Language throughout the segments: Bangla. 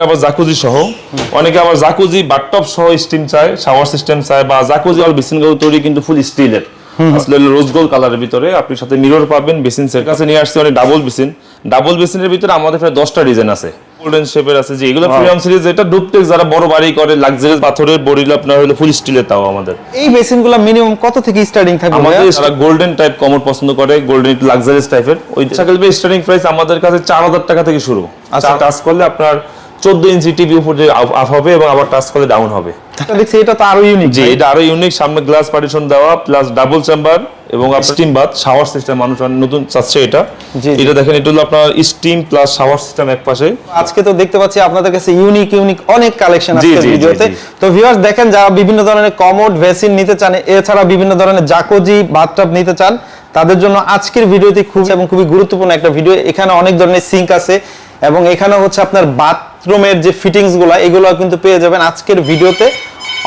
আবার জাকুজি সহ অনেকে আবার জাকুজি বাথটব সহ স্টিম চায় শাওয়ার সিস্টেম চায় বা জাকুজি আর বেসিনগুলো তৈরি কিন্তু ফুল স্টিলের আসলে রোজ গোল্ড কালারের ভিতরে আপনি সাথে মিরর পাবেন বেসিন সেট কাছে নিয়ে আসছে অনেক ডাবল বেসিন। ডাবল বেসিনের ভিতরে আমাদের প্রায় দশটা ডিজাইন আছে। গোল্ডেন শেপের আছে যে এগুলো প্রিমিয়াম সিরিজ এটা ডুপ্লেক্স যারা বড় বাড়ি করে লাক্সারিয়াস পাথরের বডিগুলো আপনার হলো ফুল স্টিলের তাও আমাদের। এই বেসিনগুলো মিনিমাম কত থেকে স্টার্টিং থাকবে আমাদের যারা গোল্ডেন টাইপ কমোড পছন্দ করে গোল্ডেন একটু লাক্সারিয়াস টাইপের ওই সাইকেল স্টার্টিং প্রাইস আমাদের কাছে চার হাজার টাকা থেকে শুরু। আচ্ছা। টাচ করলে আপনার চোদ্দ ইঞ্চি টিভি উপরে আপ হবে এবং আবার টাচ করলে ডাউন হবে। দেখছি এটা তো আরও ইউনিক জি এটা আরও ইউনিক সামনে গ্লাস পার্টিশন দেওয়া প্লাস ডাবল চেম্বার এবং স্টিম বাথ শাওয়ার সিস্টেম মানুষ নতুন চাচ্ছে এটা। এটা দেখেন এটা হলো আপনার স্টিম প্লাস শাওয়ার সিস্টেম এক পাশে। আজকে তো দেখতে পাচ্ছি আপনাদের কাছে ইউনিক ইউনিক অনেক কালেকশন আছে ভিডিওতে। তো ভিউয়ার্স দেখেন যারা বিভিন্ন ধরনের কমোড ভেসিন নিতে চান এছাড়া বিভিন্ন ধরনের জাকোজি বাথটব নিতে চান তাদের জন্য আজকের ভিডিওটি খুব এবং খুবই গুরুত্বপূর্ণ একটা ভিডিও। এখানে অনেক ধরনের সিঙ্ক আছে এবং এখানে হচ্ছে আপনার বাথরুমের যে ফিটিংসগুলা এগুলো কিন্তু পেয়ে যাবেন আজকের ভিডিওতে।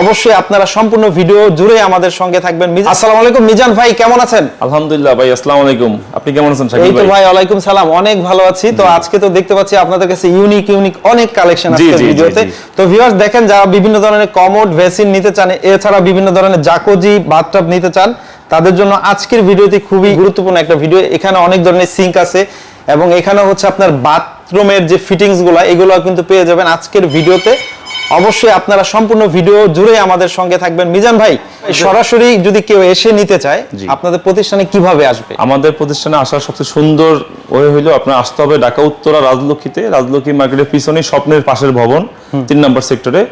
অবশ্যই আপনারা সম্পূর্ণ ভিডিও জুড়ে আমাদের সঙ্গে থাকবেন। আসসালামু আলাইকুম মিজান ভাই কেমন আছেন? আলহামদুলিল্লাহ ভাই আসসালামু আলাইকুম। আপনি কেমন আছেন এই তো ভাই? ভাই ওয়ালাইকুম সালাম অনেক ভালো আছি। তো আজকে তো দেখতে পাচ্ছি আপনাদের কাছে ইউনিক ইউনিক অনেক কালেকশন আছে ভিডিওতে। তো ভিউয়ার্স দেখেন যারা বিভিন্ন ধরনের কমোড ভেসিন নিতে চান এছাড়া বিভিন্ন ধরনের জাকোজি বাথটব নিতে চান তাদের জন্য আজকের ভিডিওটি খুবই গুরুত্বপূর্ণ একটা ভিডিও। এখানে অনেক ধরনের সিঙ্ক আছে। এবং এখানে হচ্ছে আপনার বাথরুমের যে ফিটিংসগুলা এগুলো কিন্তু পেয়ে যাবেন আজকের ভিডিওতে। অবশ্যই আপনারা সম্পূর্ণ ভিডিও জুড়ে আমাদের সঙ্গে থাকবেন। মিজান ভাই সরাসরি যদি কেউ এসে নিতে চায় আপনাদের প্রতিষ্ঠানে কীভাবে আসবে? আমাদের প্রতিষ্ঠানে আসার সবচেয়ে সুন্দর ওয়ে হইল আপনার আসতে হবে ঢাকা উত্তরা রাজলক্ষীতে রাজলক্ষী মার্কেটের পিছনে স্বপ্নের পাশের ভবন তিন নম্বর সেক্টরে।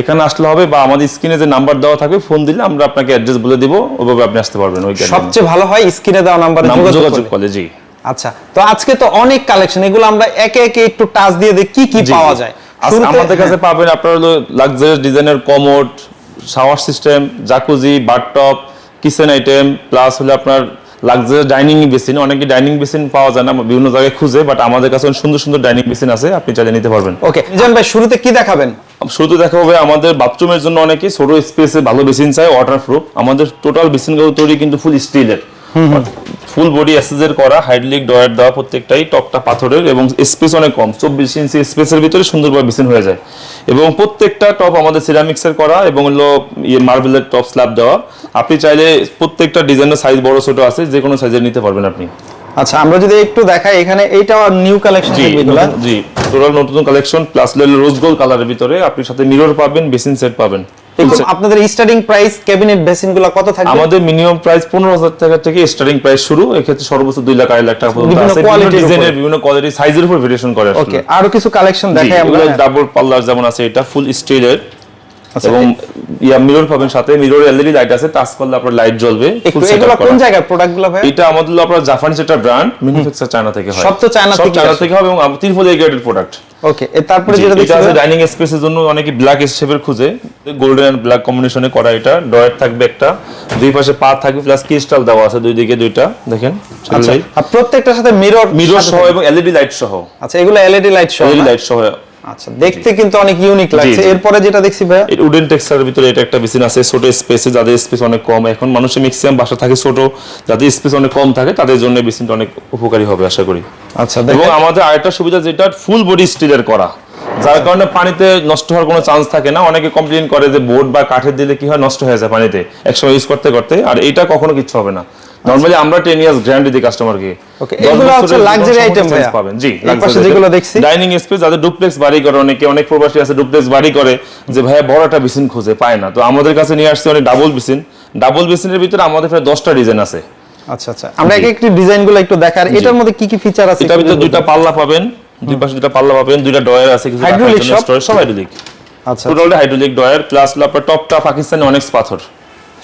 এখানে আসলে হবে বা আমাদের স্ক্রিনে যে নাম্বার দেওয়া থাকবে ফোন দিলে আমরা আপনাকে অ্যাড্রেস বলে দিব ওভাবে আপনি আসতে পারবেন ওই সবচেয়ে ভালো হয় স্ক্রিনে দেওয়া নাম্বার নাম যোগাযোগ। করলে জি। আচ্ছা তো আজকে তো অনেক কালেকশন এগুলো আমরা একে একে একটু টাচ দিয়ে দেখি কি কি পাওয়া যায়। আমাদের কাছে হ্যাঁ, পাবেন আপনার হলো লাক্সারিয়াস ডিজাইনের commode shower system jacuzzi bathtub kitchen item plus হলো আপনার লাক্সারিয়াস ডাইনিং বেসিন অনেকে ডাইনিং বেসিন পাওয়া যায় না বিভিন্ন জায়গায় খুঁজে বাট আমাদের কাছে সুন্দর সুন্দর ডাইনিং বেসিন আছে আপনি চাইলে নিতে পারবেন। ওকে মিজান ভাই শুরুতে কি দেখাবেন? শুরুতে দেখা হবে আমাদের বাথরুমের জন্য অনেকে ছোট স্পেসে ভালো বেসিন চাই ওয়াটার প্রুফ আমাদের টোটাল বেসিনগুলো তৈরি কিন্তু ফুল স্টিলের ফুল বডি অ্যাসেজের করা হাইড্রোলিক ডয়ার দেওয়া প্রত্যেকটাই টপটা পাথরের এবং স্পেস অনেক কম চব্বিশ ইঞ্চি স্পেসের ভিতরে সুন্দরভাবে বেসিন হয়ে যায়। এবং প্রত্যেকটা টপ আমাদের সিরামিক্সের করা এবং হলো ইয়ে মার্বেলের টপ স্ল্যাব দেওয়া। আপনি চাইলে প্রত্যেকটা ডিজাইনের সাইজ বড় ছোট আছে যে কোনো সাইজের নিতে পারবেন আপনি। আচ্ছা আমরা যদি একটু দেখাই এখানে এইটা নিউ কালেকশন জি টোটাল নতুন কালেকশন প্লাস রোজ গোল্ড কালারের ভিতরে। আপনি সাথে মিরর পাবেন বেসিন সেট পাবেন। আপনাদের স্টার্টিং প্রাইস ক্যাবিনেট কত থাকবে? আমাদের মিনিমাম প্রাইস পনেরো হাজার টাকা থেকে স্টার্টিং প্রাইস শুরু। এক্ষেত্রে সর্বোচ্চ লাখ আড়াই লাখ টাকা পর্যন্ত আছে। বিভিন্ন ডিজাইনের বিভিন্ন কোয়ালিটি সাইজের উপর ভেরিয়েশন করে ওকে আরও কিছু কালেকশন দেখাই আমরা। ডাবল পাল্লার যেমন আছে এটা ফুল স্টিলের আচ্ছা, এবং ইয়া মিরর পাবেন সাথে। মিরর এলইডি লাইট আছে টাচ করলে আপনার লাইট জ্বলবে। এগুলো কোন। জায়গার প্রোডাক্টগুলো ভাই? এটা আমাদের আপনার জাপানিজ একটা ব্র্যান্ড ম্যানুফ্যাকচার চায়না থেকে হয়। সব তো চায়না থেকেই চায়না থেকে হবে এবং তিরপল এগ্রেডেড প্রোডাক্ট ওকে তারপরে যেটা দেখছি আছে ডাইনিং স্পেসের জন্য অনেকে ব্ল্যাক শেপের খুঁজে। গোল্ডেন এন্ড ব্ল্যাক কম্বিনেশনে করা এটা। ডয়ার থাকবে একটা। দুই পাশে পা থাকবে প্লাস ক্রিস্টাল দেওয়া আছে দুই দিকে দুইটা। দেখেন আচ্ছা আর প্রত্যেকটার সাথে মিরর মিরর সহ এবং এলইডি লাইট সহ। আচ্ছা এগুলো এলইডি লাইট সহ এলইডি লাইট সহ। আচ্ছা দেখতে কিন্তু অনেক ইউনিক লাগছে। এরপরে যেটা দেখছি এই উডেন টেক্সচারের ভিতরে এটা একটা বেসিন আছে ছোট স্পেসে যাদের স্পেস অনেক কম এখন মানুষের ম্যাক্সিমাম বাসা থাকে ছোট যাদের স্পেস অনেক কম থাকে তাদের জন্য বেসিনটা অনেক উপকারী হবে আশা করি। আচ্ছা এবং আমাদের আরেকটা সুবিধা যেটা ফুল বডি স্টিলের করা। যার কারণে পানিতে নষ্ট হওয়ার কোনো চান্স থাকে না। অনেকে কমপ্লেন করে যে বোর্ড বা কাঠের দিলে কি হয় নষ্ট হয়ে যায় পানিতে। একসময় ইউজ করতে করতে। আর এটা কখনো কিছু হবে না। নরমালি আমরা টেন ইয়ার্স গ্যারান্টি দিই কাস্টমারকে Okay, এগুলো হচ্ছে luxury item ভাইয়া। পাবেন। জি পাশে যেগুলো দেখছি। ডাইনিং স্পেস যাদের ডুপ্লেক্স বাড়ি করে অনেকে অনেক প্রবাসী আছে ডুপ্লেক্স বাড়ি করে যে ভাইয়া বড় একটা বিসিন খুঁজে পায় না। তো আমাদের কাছে নিয়ে আসছে অনেক ডাবল বিসিন। ডাবল বিসিনের ভিতরে আমাদের প্রায় দশটা ডিজাইন আছে। আচ্ছা আচ্ছা। আমরা এক একটি ডিজাইনগুলো একটু দেখার এটার মধ্যে কি কি ফিচার আছে এটার ভিতরে দুইটা পাল্লা পাবেন দুই পাশে দুইটা পাল্লা পাবেন দুইটা ডয়ার আছে কিছু জন্য সব? হাইড্রোলিক আচ্ছা। টোটালটা হাইড্রোলিক ডয়ার প্লাস আপনার টপটা পাকিস্তানি অনেক্স পাথর।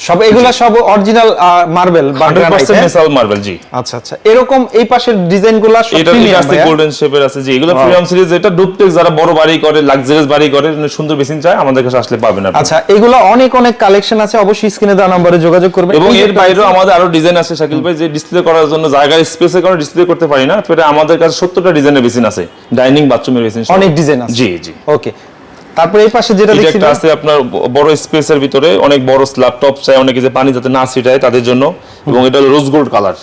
সব এগুলা সব অরিজিনাল মার্বেল বা হান্ড্রেড গ্রানাইট পার্সেন্ট মেসাল মার্বেল জি। আচ্ছা আচ্ছা। এরকম এই পাশের ডিজাইনগুলা সব এটা আছে গোল্ডেন শেপের আছে জি। এগুলো প্রিমিয়াম সিরিজ এটা ডুপ্লেক্স যারা বড় বাড়ি করে লাক্সারিয়াস বাড়ি করে সুন্দর বেসিন চায় আমাদের কাছে আসলে পাবেন আপনি। আচ্ছা এগুলো অনেক অনেক কালেকশন আছে অবশ্যই স্ক্রিনে দেওয়া নম্বরে যোগাযোগ করবেন। এবং এর বাইরেও আমাদের আরও ডিজাইন আছে শাকিল ভাই যে ডিসপ্লে করার জন্য জায়গার স্পেসের কারণে ডিসপ্লে করতে পারি না এটা আমাদের কাছে সত্তরটা ডিজাইনের বেসিন আছে ডাইনিং বাথরুমের বেসিন অনেক ডিজাইন আছে। জি জি। ওকে তারপরে এই পাশে যেটা দেখছি একটা আছে আপনার বড় স্পেসের ভিতরে অনেক বড় স্ল্যাব টপ চাই অনেকে যে পানি যাতে না ছিটায় তাদের জন্য। এবং এটা রোজ গোল্ড কালার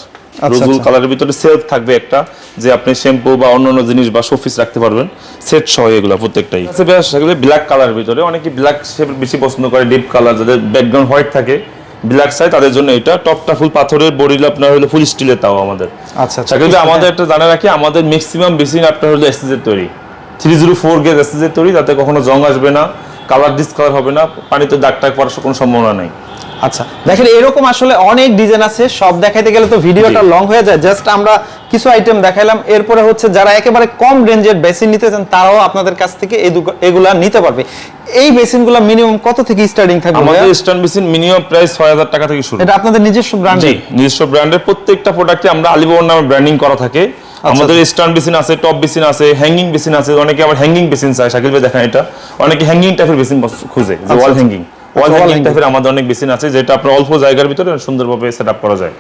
আচ্ছা। কালারের ভিতরে সেলফ থাকবে একটা যে আপনি শ্যাম্পু বা অন্যান্য জিনিস বা শোপিস রাখতে পারবেন। সেট সহ এগুলো প্রত্যেকটাই। আছে বেশ সেগুলো ব্ল্যাক কালার ভিতরে। অনেকে ব্ল্যাক শেপ বেশি পছন্দ করে ডিপ কালার যাদের ব্যাকগ্রাউন্ড হোয়াইট থাকে। ব্ল্যাক চাই তাদের জন্য এটা। টপটা ফুল পাথরের বডি আপনার হলো ফুল স্টিলের তাও আমাদের। আচ্ছা আচ্ছা ভাই, আমাদের একটা জানা রাখি আমাদের ম্যাক্সিমাম বেসিন আপনার হলো এসএসের তৈরি। থ্রি জিরো ফোর গেজ এসএসের তৈরি, তাতে কখনো জং আসবে না কালার ডিসকালার হবে না, পানিতে দাগ টাগ পড়ার কোনো সম্ভাবনা নাই। আচ্ছা দেখেন এরকম আসলে অনেক ডিজাইন আছে সব দেখাইতে গেলে তো ভিডিওটা লং হয়ে যায়। জাস্ট আমরা কিছু আইটেম দেখাইলাম এরপরে হচ্ছে যারা একেবারে কম রেঞ্জের বেসিন নিতে চান তারাও আপনাদের কাছ থেকে এগুলা নিতে পারবে। এই বেসিনগুলো মিনিমাম কত থেকে স্টার্টিং থাকবে আমাদের স্ট্যান্ড বেসিন মিনিমাম প্রাইস ছয় হাজার টাকা থেকে শুরু। এটা আপনাদের নিজস্ব ব্র্যান্ড জি নিজস্ব ব্র্যান্ডের প্রত্যেকটা প্রোডাক্টে আমরা আলিবাবার নামে ব্র্যান্ডিং করা থাকে। আচ্ছা, আমাদের স্ট্যান্ড বেসিন আছে টপ বেসিন আছে হ্যাঙ্গিং বেসিন আছে। অনেকে আবার হ্যাঙ্গিং বেসিন চায় শাকিল ভাই দেখেন এটা। অনেকে হ্যাঙ্গিং টাইপের বেসিন খুঁজে যে ওয়াল আচ্ছা। হ্যাঙ্গিং ওয়াল হ্যাঙ্গিং টাইপের আমাদের অনেক বেসিন আছে যেটা আপনার অল্প জায়গার ভিতরে সুন্দরভাবে সেট আপ করা যায়।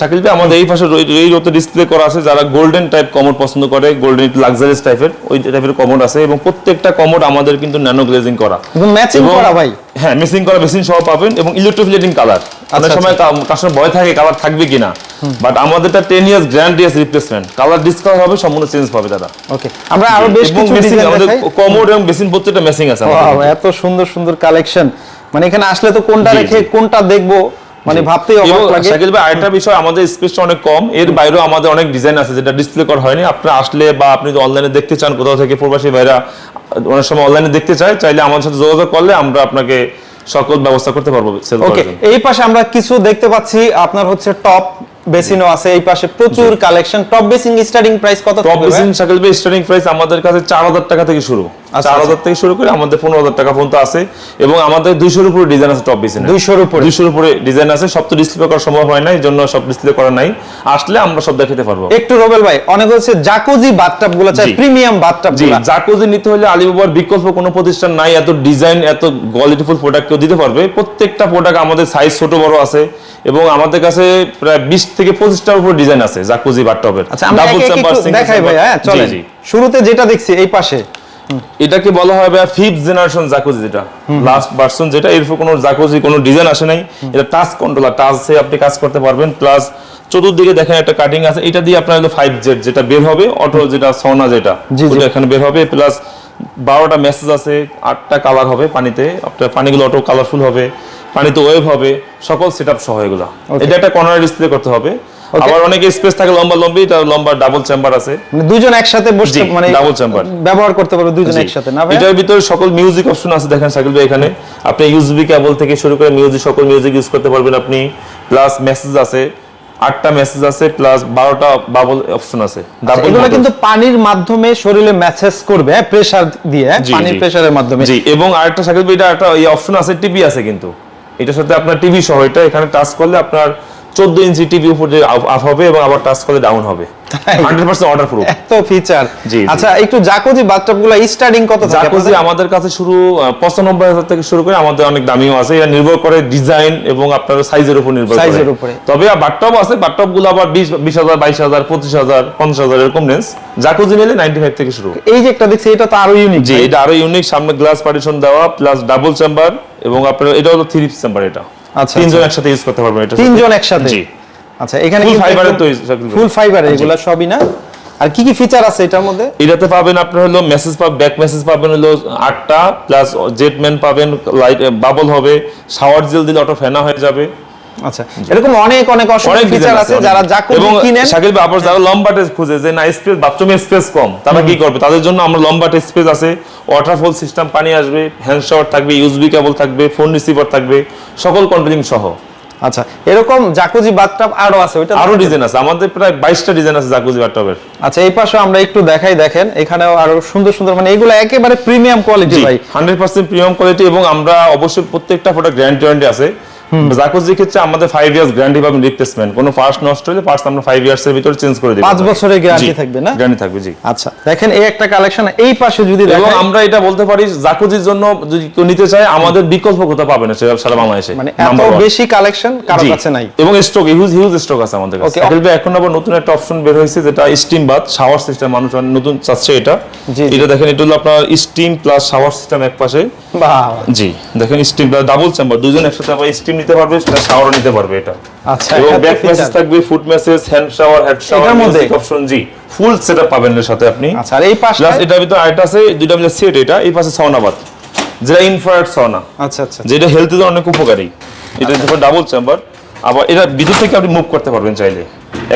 শাকিল ভাই আমাদের এই পাশে এই রতে ডিসপ্লে করা আছে যারা গোল্ডেন টাইপ কমোড পছন্দ করে গোল্ডেন লাক্সারিয়াস টাইপের ওই টাইপের কমোড আছে এবং প্রত্যেকটা কমোড আমাদের কিন্তু ন্যানো গ্লেজিং করা। ম্যাচিং করা ভাই। হ্যাঁ মিসিং করা বেসিন সহ পাবেন এবং ইলেকট্রোফিলেটিং কালার অনেক আচ্ছা। সময় কাস্টমার ভয় থাকে কালার থাকবে কিনা। বাট আমাদেরটা টেন ইয়ার্স গ্যারান্টিয়াস রিপ্লেসমেন্ট কালার ডিসকালার হবে সম্পূর্ণ চেঞ্জ পাবে দাদা। ওকে আমরা আরও বেশ এবং কিছু মেসিং আমাদের কমোড এবং বেসিন প্রত্যেকটা মেসিং আছে আমাদের এত সুন্দর সুন্দর কালেকশন মানে এখানে আসলে তো কোনটা রেখে কোনটা দেখব মানে ভাবতেই অবাক লাগে। শাকিল ভাই আরেকটা বিষয় আমাদের স্পেসটা অনেক কম। এর বাইরেও আমাদের অনেক ডিজাইন আছে যেটা ডিসপ্লে করা হয়নি। আপনারা আসলে বা আপনি যদি অনলাইনে দেখতে চান কোথাও থেকে প্রবাসী ভাইরা অনেক সময় অনলাইনে দেখতে চায় চাইলে আমাদের সাথে যোগাযোগ করলে আমরা আপনাকে সকল ব্যবস্থা করতে পারব ওকে এই পাশে আমরা কিছু দেখতে পাচ্ছি। আপনার হচ্ছে টপ বেসিনও আছে। এই পাশে প্রচুর collection top basin starting price কত টপ বেসিন ভাই? শাকিল ভাই স্টার্টিং প্রাইস আমাদের কাছে চার হাজার টাকা থেকে শুরু। চার হাজার থেকে শুরু করে আমাদের পনেরো হাজার টাকা পর্যন্ত আছে এবং আমাদের দুইশোর উপরে ডিজাইন আছে টপ বেসিন 200 র উপরে? দুইশোর উপরে ডিজাইন আছে সব তো ডিসপ্লে করা সম্ভব হয় না এই জন্য সব ডিসপ্লে করা নাই। আসলে আমরা সব দেখাতে পারব। একটু রবেল ভাই অনেক হচ্ছে জাকুজি বাথটাবগুলো চাই প্রিমিয়াম বাথটাব জি জাকুজি নিতে হলে আলিবাবার বিকল্প কোনো প্রতিষ্ঠান নাই এত ডিজাইন এত কোয়ালিটিফুল প্রোডাক্ট কেউ দিতে পারবে। প্রত্যেকটা প্রোডাক্ট আমাদের সাইজ ছোট বড় আছে এবং আমাদের কাছে প্রায় বিশ থেকে পঁচিশটার উপর ডিজাইন আছে জাকুজি আচ্ছা একে একে একটু দেখাই ভাই হ্যাঁ চলেন। জি। শুরুতে যেটা দেখছি এই পাশে। এটাকে বলা হয় ভাই ফিফথ জেনারেশন জাকুজি যেটা লাস্ট ভার্সন যেটা এরপর কোনো জাকুজি কোনো ডিজাইন আসে নাই। এটা টাচ কন্ট্রোলার টাচে আপনি কাজ করতে পারবেন প্লাস চতুর্দিকে দেখেন একটা কাটিং আছে এটা দিয়ে আপনার হলো ফাইভ জেড যেটা বের হবে অটো যেটা সোনা যেটা। ওটা এখানে বের হবে প্লাস বারোটা মেসেজ আছে আটটা কালার হবে পানিতে আপনার পানিগুলো অটো কালারফুল হবে পানিতে ওয়েভ হবে সকল সেট আপ সহ এগুলো। এটা একটা কর্নার ডিসপ্লে করতে হবে। আবার অনেক স্পেস থাকে লম্বা লম্বি এটা লম্বা ডাবল চেম্বার আছে। মানে দুজন একসাথে বসতে মানে double chamber। ব্যবহার করতে পারবে দুজন একসাথে না ভাই? এটার ভিতরে সকল মিউজিক অপশন আছে দেখেন সাইকেল ভাই এখানে। আপনি ইউএসবি কেবল থেকে শুরু করে মিউজিক সকল মিউজিক ইউজ করতে পারবেন আপনি। প্লাস মেসেজ আছে আটটা মেসেজ আছে প্লাস বারোটা বাবল অপশন আছে। ডাবল এগুলো কিন্তু পানির মাধ্যমে শরীরে মেসেজ করবে প্রেসার দিয়ে হ্যাঁ? পানির। প্রেসারের মাধ্যমে। জি এবং আরেকটা সাইকেল ভাই এটা একটা এই অপশন আছে টিভি আছে কিন্তু। এটার সাথে আপনার টিভি সহ এটা এখানে টাচ করলে আপনার চোদ্দ ইঞ্চি টিভি উপরে আপ হবে এবং আবার টাচ করলে ডাউন হবে? হান্ড্রেড পার্সেন্ট অর্ডার প্রুফ এত ফিচার জি। আচ্ছা একটু জাকুজি বাথটাবগুলো স্টার্টিং কত থাকে জাকুজি আমাদের কাছে শুরু পঁচানব্বই হাজার থেকে শুরু করে আমাদের অনেক দামিও আছে। এটা নির্ভর করে ডিজাইন এবং আপনার সাইজের উপর নির্ভর করে। এর উপরে। তবে বাটটপ আছে গুলো আবার বিশ বিশ হাজার বাইশ হাজার পঁচিশ হাজার পঞ্চাশ হাজার এরকম রেঞ্জ জাকুজি নিলে নাইনটি ফাইভ থেকে শুরু। এই যে একটা দেখছি এটা তো আরও ইউনিক জি এটা আরও ইউনিক সামনে গ্লাস পার্টিশন দেওয়া প্লাস ডাবল চেম্বার এবং আপনার এটা হলো থ্রি চেম্বার এটা। আচ্ছা, তিনজন একসাথে ইউজ করতে পারবেন এটা তিনজন একসাথে? জি। আচ্ছা এখানে ফুল ফাইবারের তো ফুল ফাইবার এগুলা সবই না? আর কি কি ফিচার আছে এটার মধ্যে? এটাতে পাবেন আপনার হলো মেসেজ পাবেন ব্যাক মেসেজ পাবেন হলো আটটা প্লাস জেটম্যান পাবেন লাইট বাবল হবে শাওয়ার জেল দিলে অটো ফেনা হয়ে যাবে। আচ্ছা এরকম অনেক অনেক অনেক ফিচার আছে যারা জাকুজি কিনেন। শাকিল ভাই আবার যারা লম্বাটে খুঁজে যে না স্পেস বাথরুমে স্পেস কম তারা কি করবে? তাদের জন্য আমরা লম্বাটে স্পেস আছে। ওয়াটারফল সিস্টেম পানি আসবে হ্যান্ড শাওয়ার থাকবে ইউএসবি কেবল থাকবে ফোন রিসিভার থাকবে সকল কন্ট্রোলিং সহ। আচ্ছা এরকম জাকুজি বাথটাব আরও আছে ওইটা আরও ডিজাইন আছে। আমাদের প্রায় বাইশটা ডিজাইন আছে জাকুজি বাথটবের আচ্ছা এই পাশে আমরা একটু দেখাই দেখেন এখানেও আরও সুন্দর সুন্দর মানে এগুলো একেবারে প্রিমিয়াম কোয়ালিটি ভাই। হান্ড্রেড পার্সেন্ট প্রিমিয়াম কোয়ালিটি এবং আমরা অবশ্যই প্রত্যেকটা প্রোডাক্ট গ্যারান্টি আছে। জাকুজির ক্ষেত্রে আমাদের ফাইভ ইয়ার্স গ্যারান্টি পাবেন রিপ্লেসমেন্ট কোনো পার্টস নষ্ট হলে পার্টস আমরা ফাইভ ইয়ার্স এর ভিতরে চেঞ্জ করে দিই পাঁচ বছরের guarantee থাকবে না? গ্যারান্টি থাকবে জি। আচ্ছা দেখেন এই একটা কালেকশন এই পাশে যদি দেখেন আমরা এটা বলতে পারি জাকুজির জন্য যদি কেউ নিতে চায় আমাদের বিকল্প কোথাও পাবে না সেটা সারা বাংলাদেশে। মানে এত বেশি কালেকশন কারও কাছে নাই। এবং স্টক হিউজ হিউজ স্টক আছে আমাদের কাছে। এখন আবার নতুন একটা অপশন বের হয়েছে যেটা স্টিম বাথ শাওয়ার সিস্টেম মানুষ নতুন চাচ্ছে এটা। এটা দেখেন এটা হলো আপনার স্টিম প্লাস শাওয়ার সিস্টেম এক পাশে। বাহ। জি দেখেন স্টিম ডাবল চেম্বার দুজন একসাথে আবার স্টিম নিতে পারবে শাওয়ারও নিতে পারবে এটা। আচ্ছা এবং ব্যাক। মেসেজ থাকবে foot massage hand shower head shower এটার মধ্যে? অপশন জি ফুল সেটআপ পাবেন এর সাথে আপনি। আচ্ছা আর এই পাশটা প্লাস এটার ভিতরে আরেকটা আছে দুইটা মিলে সেট এটা এই পাশে সাউনাবাদ যেটা ইনফ্রারেড সাউনা আচ্ছা আচ্ছা যেটা হেলথের জন্য অনেক উপকারী। এটা দেখো ডাবল চেম্বার আবার এটা ভিতর থেকে আপনি মুভ করতে পারবেন চাইলে।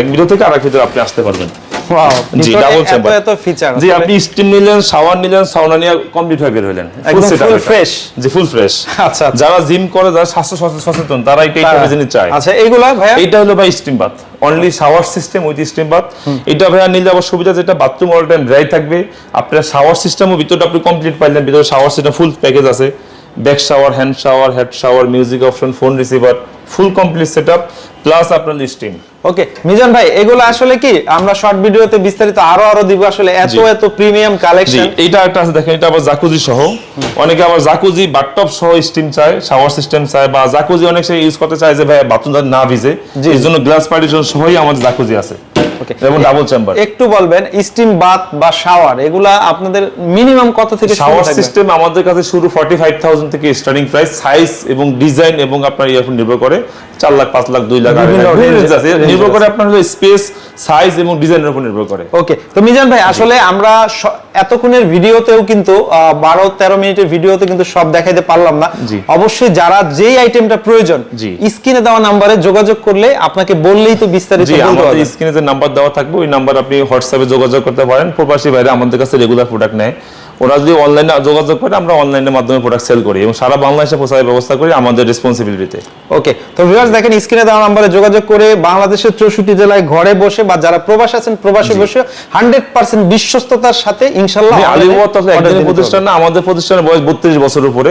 এক ভিতর থেকে আরেক ভিতরে আপনি আসতে পারবেন। ওয়াও জি, ভিতরে double এত ফিচার জি আপনি স্টিম নিলেন শাওয়ার নিলেন সাউনা নিয়ে কমপ্লিট হয়ে বের হলেন একদম setup full এটা। fresh। জি ফুল ফ্রেশ আচ্ছা আচ্ছা। যারা জিম করে যারা স্বাস্থ্য সচেতন তারা। এটা জিনিস চায়। আচ্ছা ভাইয়া? এইটা হলো ভাই steam bath only shower system with steam bath এটা ভাইয়া নিলে আবার সুবিধা যেটা বাথরুম অল টাইম ড্রাই থাকবে। আপনার শাওয়ার সিস্টেমও ভিতরে আপনি কমপ্লিট পাইলেন ভিতরে শাওয়ার সিস্টেম ফুল প্যাকেজ আছে। Back shower hand shower head shower music option phone receiver full complete setup plus আপনার স্টিম ওকে মিজান ভাই এগুলো আসলে কি? আমরা শর্ট ভিডিওতে বিস্তারিত আরও আরও দিব আসলে এত এত প্রিমিয়াম কালেকশন এইটা একটা আছে দেখেন এটা আবার জাকুজি সহ। অনেকে আবার জাকুজি বাথটব সহ স্টিম চায় শাওয়ার সিস্টেম চায় বা জাকুজি অনেক সে ইউজ করতে চায় যে ভাই বাথরুম না ভিজে। এই জন্য গ্লাস পার্টিশন সহই আমাদের জাকুজি আছে। ওকে এবং ডাবল চেম্বার একটু বলবেন স্টিম বাথ বা শাওয়ার এগুলা আপনাদের মিনিমাম কত থেকে শাওয়ার সিস্টেম আমাদের কাছে শুরু থেকে স্টার্টিং প্রাইস সাইজ এবং ডিজাইন এবং আপনার ইয়ার নির্ভর করে লাখ লাখ লাখ নির্ভর করে আপনার হলো স্পেস সাইজ এবং ডিজাইনের উপর নির্ভর করে। ওকে তো মিজান ভাই আসলে আমরা এতক্ষণের ভিডিওতেও কিন্তু আহ, বারো তেরো মিনিটের ভিডিওতে কিন্তু সব দেখাইতে পারলাম না। অবশ্যই যারা যেই আইটেমটা প্রয়োজন। স্ক্রিনে দেওয়া নাম্বারে যোগাযোগ করলে আপনাকে বললেই তো বিস্তারিত বলতে স্ক্রিনে যে নাম্বার দেওয়া থাকবে। ওই নাম্বার আপনি হোয়াটসঅ্যাপে যোগাযোগ করতে পারেন। প্রবাসী ভাইরা আমাদের কাছে রেগুলার প্রোডাক্ট নেয়। ওরা যদি অনলাইনে যোগাযোগ করে আমরা অনলাইনের মাধ্যমে প্রোডাক্ট সেল করি এবং সারা বাংলাদেশে পৌঁছানোর ব্যবস্থা করি আমাদের রেসপন্সিবিলিটিতে ওকে তো ভিউয়ার্স দেখেন স্ক্রিনে দেওয়া নাম্বারে যোগাযোগ করে বাংলাদেশের চৌষট্টি জেলায় ঘরে বসে বা যারা প্রবাস আছেন প্রবাসে বসে হান্ড্রেড পার্সেন্ট বিশ্বস্ততার সাথে ইনশাল্লাহ প্রতিষ্ঠান না আমাদের প্রতিষ্ঠানের বয়স বত্রিশ বছর উপরে।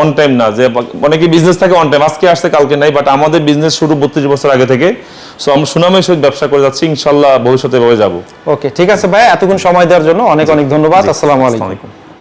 অন টাইম না যে অনেকে বিজনেস থাকে অন টাইম আজকে আসছে কালকে নাই বাট আমাদের বিজনেস শুরু বত্রিশ বছর আগে থেকে। সো আমরা সুনামের সহিত ব্যবসা করে যাচ্ছি ইনশাল্লাহ ভবিষ্যতে এভাবে যাব। ওকে ঠিক আছে ভাই এতক্ষণ সময় দেওয়ার জন্য অনেক অনেক ধন্যবাদ আসসালামু আলাইকুম আসসালামু আলাইকুম